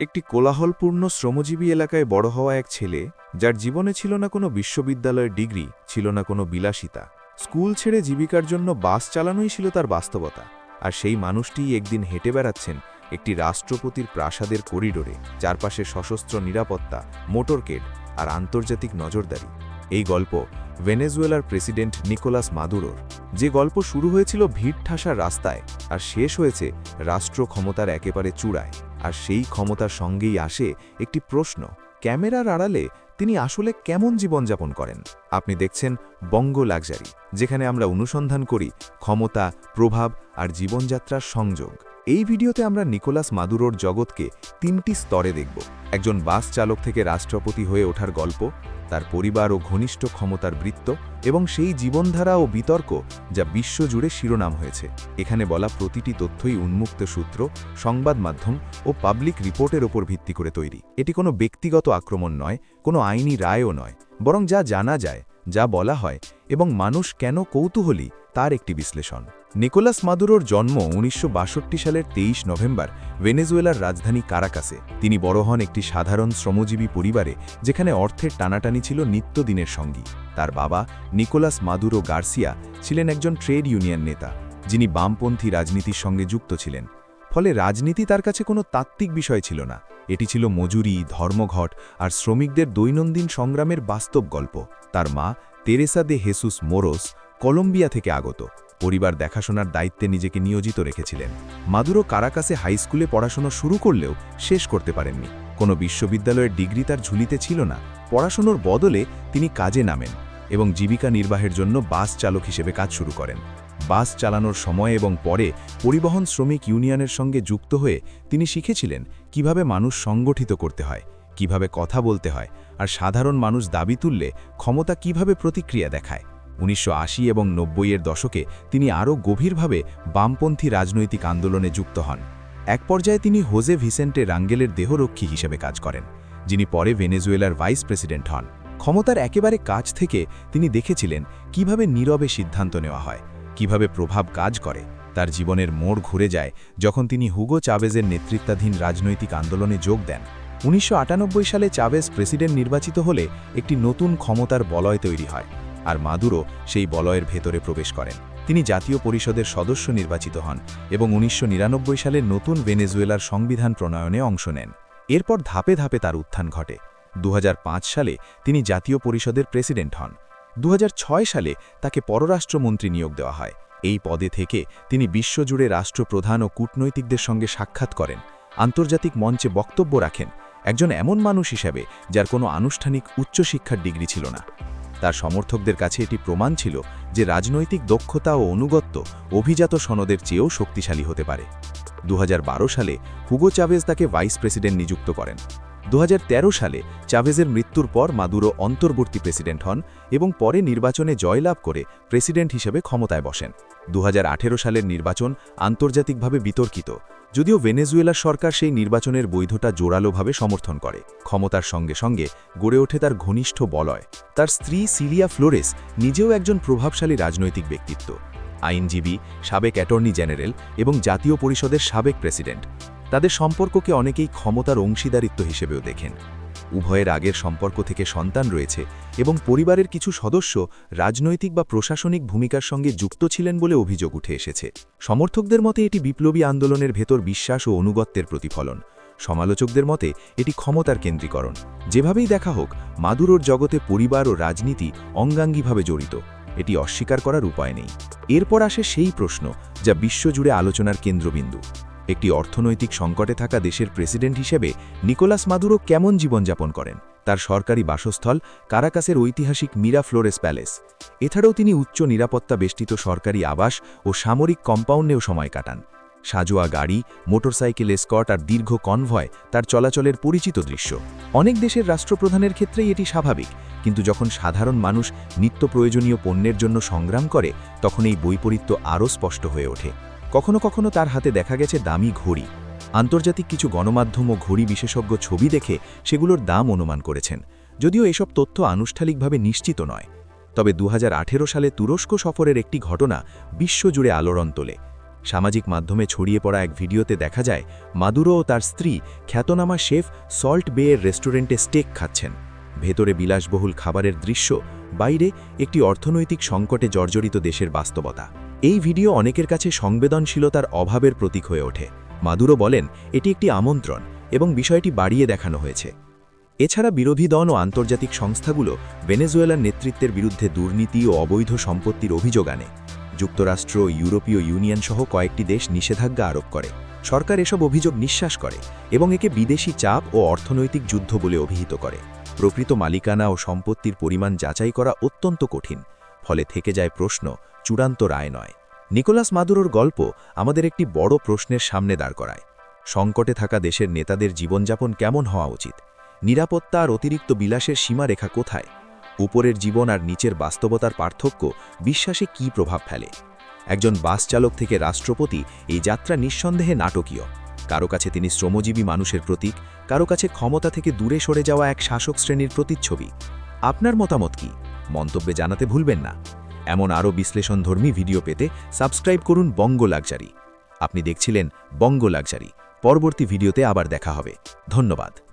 একটি কোলাহলপূর্ণ শ্রমজীবী এলাকায় বড় হওয়া এক ছেলে, যার জীবনে ছিল না কোনো বিশ্ববিদ্যালয়ের ডিগ্রি, ছিল না কোনো বিলাসিতা। স্কুল ছেড়ে জীবিকার জন্য বাস চালানোই ছিল তার বাস্তবতা, আর সেই মানুষটিই একদিন হেঁটে বেড়াচ্ছেন একটি রাষ্ট্রপতির প্রাসাদের করিডোরে, চারপাশে সশস্ত্র নিরাপত্তা মোটরকেট আর আন্তর্জাতিক নজরদারি। এই গল্প ভেনেজুয়েলার প্রেসিডেন্ট নিকোলাস মাদুরোর। যে গল্প শুরু হয়েছিল ভিড় ঠাসার রাস্তায়, আর শেষ হয়েছে রাষ্ট্র ক্ষমতার একেবারে চূড়ায়। আর সেই ক্ষমতার সঙ্গেই আসে একটি প্রশ্ন, ক্যামেরার আড়ালে তিনি আসলে কেমন জীবনযাপন করেন? আপনি দেখছেন বঙ্গ লাক্সারি, যেখানে আমরা অনুসন্ধান করি ক্ষমতা, প্রভাব আর জীবনযাত্রার সংযোগ। এই ভিডিওতে আমরা নিকোলাস মাদুরোর জগৎকে তিনটি স্তরে দেখব। একজন বাস চালক থেকে রাষ্ট্রপতি হয়ে ওঠার গল্প তার পরিবার ও ঘনিষ্ঠ ক্ষমতার বৃত্ত এবং সেই জীবনধারা ও বিতর্ক যা বিশ্বজুড়ে শিরোনাম হয়েছে। এখানে বলা প্রতিটি তথ্যই উন্মুক্ত সূত্র, সংবাদ মাধ্যম ও পাবলিক রিপোর্টের ওপর ভিত্তি করে তৈরি। এটি কোনো ব্যক্তিগত আক্রমণ নয়, কোনো আইনি রায়ও নয়, বরং যা জানা যায়, যা বলা হয় এবং মানুষ কেন কৌতূহলী তার একটি বিশ্লেষণ। নিকোলাস মাদুরোর জন্ম উনিশশো বাষট্টি সালের তেইশ নভেম্বর ভেনেজুয়েলার রাজধানী কারাকাসে। তিনি বড় হন একটি সাধারণ শ্রমজীবী পরিবারে, যেখানে অর্থের টানাটানি ছিল নিত্যদিনের সঙ্গী। তার বাবা নিকোলাস মাদুরো গার্সিয়া ছিলেন একজন ট্রেড ইউনিয়ন নেতা, যিনি বামপন্থী রাজনীতির সঙ্গে যুক্ত ছিলেন। ফলে রাজনীতি তার কাছে কোনো তাত্ত্বিক বিষয় ছিল না। এটি ছিল মজুরি, ধর্মঘট আর শ্রমিকদের দৈনন্দিন সংগ্রামের বাস্তব গল্প। তার মা Teresa de Jesus Moros Colombia থেকে আগত। পরিবার দেখাশোনার দায়িত্বে নিজেকে নিয়োজিত রেখেছিলেন। মাদুরো কারাকাসে হাই স্কুলে পড়াশোনা শুরু করলেও শেষ করতে পারেননি। কোনো বিশ্ববিদ্যালয়ের ডিগ্রি তার ঝুলিতে ছিল না। পড়াশোনার বদলে তিনি কাজে নামেন এবং জীবিকা নির্বাহের জন্য বাস চালক হিসেবে কাজ শুরু করেন। বাস চালানোর সময় এবং পরে পরিবহন শ্রমিক ইউনিয়নের সঙ্গে যুক্ত হয়ে তিনি শিখেছিলেন কীভাবে মানুষ সংগঠিত করতে হয়, কীভাবে কথা বলতে হয়, আর সাধারণ মানুষ দাবি তুললে ক্ষমতা কীভাবে প্রতিক্রিয়া দেখায়। উনিশশো আশি এবং নব্বইয়ের দশকে তিনি আরও গভীরভাবে বামপন্থী রাজনৈতিক আন্দোলনে যুক্ত হন। এক পর্যায়ে তিনি হোজে ভিসেন্টে রাঙ্গেলের দেহরক্ষী হিসেবে কাজ করেন, যিনি পরে ভেনেজুয়েলার ভাইস প্রেসিডেন্ট হন। ক্ষমতার একেবারে কাছ থেকে তিনি দেখেছিলেন কীভাবে নীরবে সিদ্ধান্ত নেওয়া হয়, কীভাবে প্রভাব কাজ করে, তার জীবনের মোড় ঘুরে যায় যখন তিনি হুগো চাবেজের নেতৃত্বাধীন রাজনৈতিক আন্দোলনে যোগ দেন। উনিশশো আটানব্বই সালে চাবেজ প্রেসিডেন্ট নির্বাচিত হলে একটি নতুন ক্ষমতার বলয় তৈরি হয়। আর মাদুরো সেই বলয়ের ভেতরে প্রবেশ করেন। তিনি জাতীয় পরিষদের সদস্য নির্বাচিত হন এবং উনিশশো নিরানব্বই সালে নতুন ভেনেজুয়েলার সংবিধান প্রণয়নে অংশ নেন। এরপর ধাপে ধাপে তার উত্থান ঘটে। দু হাজার পাঁচ সালে তিনি জাতীয় পরিষদের প্রেসিডেন্ট হন। দু হাজার ছয় সালে তাকে পররাষ্ট্রমন্ত্রী নিয়োগ দেওয়া হয়। এই পদে থেকে তিনি বিশ্বজুড়ে রাষ্ট্রপ্রধান ও কূটনৈতিকদের সঙ্গে সাক্ষাৎ করেন। আন্তর্জাতিক মঞ্চে বক্তব্য রাখেন একজন এমন মানুষ হিসাবে যার কোনো আনুষ্ঠানিক উচ্চশিক্ষার ডিগ্রি ছিল না। তার সমর্থকদের কাছে এটি প্রমাণ ছিল যে রাজনৈতিক দক্ষতা ও অনুগত্য অভিজাত সনদের চেয়েও শক্তিশালী হতে পারে। দু হাজার বারো সালে হুগো চাভেজ তাকে ভাইস প্রেসিডেন্ট নিযুক্ত করেন। দু হাজার তেরো সালে চাভেজের মৃত্যুর পর মাদুরো অন্তর্বর্তী প্রেসিডেন্ট হন এবং পরে নির্বাচনে জয়লাভ করে প্রেসিডেন্ট হিসেবে ক্ষমতায় বসেন। দু হাজার আঠেরো সালের নির্বাচন আন্তর্জাতিকভাবে বিতর্কিত। যদিও ভেনেজুয়েলা সরকার সেই নির্বাচনের বৈধতা জোরালোভাবে সমর্থন করে, ক্ষমতার সঙ্গে সঙ্গে গড়ে ওঠে তার ঘনিষ্ঠ বলয়। তার স্ত্রী সিলিয়া ফ্লোরেস নিজেও একজন প্রভাবশালী রাজনৈতিক ব্যক্তিত্ব। আইনজীবী, সাবেক অ্যাটর্নি জেনারেল এবং জাতীয় পরিষদের সাবেক প্রেসিডেন্ট। তাদের সম্পর্ককে অনেকেই ক্ষমতার অংশীদারিত্ব হিসেবেও দেখেন। উভয়ের আগের সম্পর্ক থেকে সন্তান রয়েছে এবং পরিবারের কিছু সদস্য রাজনৈতিক বা প্রশাসনিক ভূমিকার সঙ্গে যুক্ত ছিলেন বলে অভিযোগ উঠে এসেছে। সমর্থকদের মতে এটি বিপ্লবী আন্দোলনের ভেতর বিশ্বাস ও অনুগত্যের প্রতিফলন। সমালোচকদের মতে এটি ক্ষমতার কেন্দ্রীকরণ। যেভাবেই দেখা হোক, মাদুরোর জগতে পরিবার ও রাজনীতি অঙ্গাঙ্গিভাবে জড়িত। এটি অস্বীকার করার উপায় নেই। এরপর আসে সেই প্রশ্ন যা বিশ্বজুড়ে আলোচনার কেন্দ্রবিন্দু। একটি অর্থনৈতিক সংকটে থাকা দেশের প্রেসিডেন্ট হিসেবে নিকোলাস মাদুরো কেমন জীবনযাপন করেন? তার সরকারি বাসস্থল কারাকাসের ঐতিহাসিক মিরা ফ্লোরেস প্যালেস। এছাড়াও তিনি উচ্চ নিরাপত্তা বেষ্টিত সরকারি আবাস ও সামরিক কম্পাউন্ডেও সময় কাটান। সাজোয়া গাড়ি, মোটরসাইকেল স্কট আর দীর্ঘ কনভয় তার চলাচলের পরিচিত দৃশ্য। অনেক দেশের রাষ্ট্রপ্রধানের ক্ষেত্রেই এটি স্বাভাবিক, কিন্তু যখন সাধারণ মানুষ নিত্য প্রয়োজনীয় পণ্যের জন্য সংগ্রাম করে, তখন এই বৈপরীত্য আরও স্পষ্ট হয়ে ওঠে। কখনো কখনো তার হাতে দেখা গেছে দামি ঘড়ি। আন্তর্জাতিক কিছু গণমাধ্যম ও ঘড়ি বিশেষজ্ঞ ছবি দেখে সেগুলোর দাম অনুমান করেছেন। যদিও এসব তথ্য আনুষ্ঠানিকভাবে নিশ্চিত নয়। তবে দু হাজার আঠেরো সালে তুরস্ক সফরের একটি ঘটনা বিশ্বজুড়ে আলোড়ন তোলে। সামাজিক মাধ্যমে ছড়িয়ে পড়া এক ভিডিওতে দেখা যায়, মাদুরো ও তার স্ত্রী খ্যাতনামা শেফ সল্ট বেয়ের রেস্টুরেন্টে স্টেক খাচ্ছেন। ভেতরে বিলাসবহুল খাবারের দৃশ্য, বাইরে একটি অর্থনৈতিক সংকটে জর্জরিত দেশের বাস্তবতা। এই ভিডিও অনেকের কাছে সংবেদনশীলতার অভাবের প্রতীক হয়ে ওঠে। মাদুরো বলেন, এটি একটি আমন্ত্রণ এবং বিষয়টি বাড়িয়ে দেখানো হয়েছে। এছাড়া বিরোধী দল ও আন্তর্জাতিক সংস্থাগুলো ভেনেজুয়েলার নেতৃত্বের বিরুদ্ধে দুর্নীতি ও অবৈধ সম্পত্তির অভিযোগ আনে। যুক্তরাষ্ট্র ইউরোপীয় ইউনিয়ন সহ কয়েকটি দেশ নিষেধাজ্ঞা আরোপ করে। সরকার এসব অভিযোগ নিঃশ্বাস করে এবং একে বিদেশি চাপ ও অর্থনৈতিক যুদ্ধ বলে অভিহিত করে। প্রকৃত মালিকানা ও সম্পত্তির পরিমাণ যাচাই করা অত্যন্ত কঠিন, ফলে থেকে যায় প্রশ্ন চূড়ান্ত রায় নয়। নিকোলাস মাদুরোর গল্প আমাদের একটি বড় প্রশ্নের সামনে দাঁড় করায়। সংকটে থাকা দেশের নেতাদের জীবনযাপন কেমন হওয়া উচিত? নিরাপত্তা আর অতিরিক্ত বিলাসের সীমারেখা কোথায়? উপরের জীবন আর নিচের বাস্তবতার পার্থক্য বিশ্বাসে কি প্রভাব ফেলে? একজন বাস চালক থেকে রাষ্ট্রপতি এই যাত্রা নিঃসন্দেহে নাটকীয়। কারও কাছে তিনি শ্রমজীবী মানুষের প্রতীক, কারও কাছে ক্ষমতা থেকে দূরে সরে যাওয়া এক শাসক শ্রেণির প্রতিচ্ছবি। আপনার মতামত কি? মন্তব্যে জানাতে ভুলবেন না। এমন আরও বিশ্লেষণধর্মী ভিডিও পেতে সাবস্ক্রাইব করুন বঙ্গ লাগজারি আপনি দেখছিলেন বঙ্গ লাগজারি পরবর্তী ভিডিওতে আবার দেখা হবে। ধন্যবাদ।